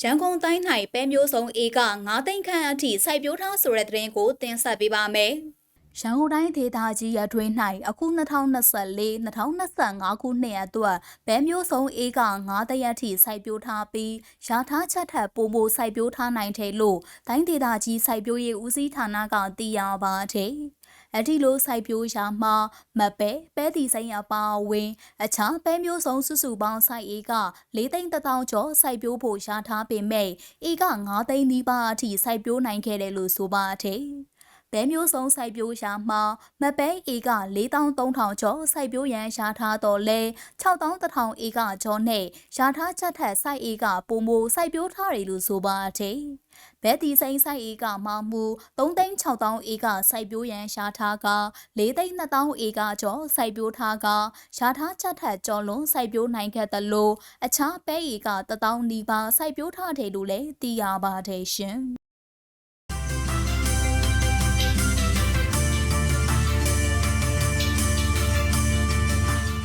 ရန်ကုန်တိုင်း၌ပဲမျိုးစုံဧက9သိန်းခန့်အထိစိုက်ပျိုးထားဆိုတဲ့သတင်းကိုတင်ဆက်ပေးပါမယ်။ရန်ကုန်တိုင်းဒေသကြီးရတွင်၌အခု2024-2025ခုနှစ်အတွက်ဘဲမျိုးစုံဧက9သိန်းအထိစိုက်ပျိုးထားပြီးရာထားချက်ထပ်ပိုမိုစိုက်ပျိုးထားနိုင်တယ်လို့တိုင်းဒေသကြီးစိုက်ပျိုးရေးဦးစီးဌာနကသိရပါတယ်။ အဒီလိုစိုက်ပျိုးရာမှာမပဲပဲတီစိမ်းအပါအဝင်အခြားပဲမျိုးစုံစုစုပေါင်းစိုက်ဧက၄သိန်းတစ်သောင်းကျော်စိုက်ပျိုးဖို့ရှာထားပေမဲ့ဧက9သိန်းနီးပါးအထိစိုက်ပျိုးနိုင်ခဲ့တယ်လို့ဆိုပါတယ်။ ဘဲမျိုးစုံစိုက်ပျိုးရာမှာမပဲဧက4300ကျော်စိုက်ပျိုးရန်ရှာထားတော့လဲ6100ဧကကျော်နဲ့ရှာထားချက်ထက်စိုက်ဧကပုံမိုစိုက်ပျိုးထားတယ်လို့ဆိုပါတယ်။ဘဲတီစိန်စိုက်ဧကမှမူ3,6000ဧကစိုက်ပျိုးရန်ရှာထားက4,2000ဧကကျော်စိုက်ပျိုးထားကရှာထားချက်ထက်ကျော်လွန်စိုက်ပျိုးနိုင်ခဲ့သလိုအခြားပဲဧက1000နီးပါးစိုက်ပျိုးထားတယ်လို့လည်းသိရပါတယ်ရှင်။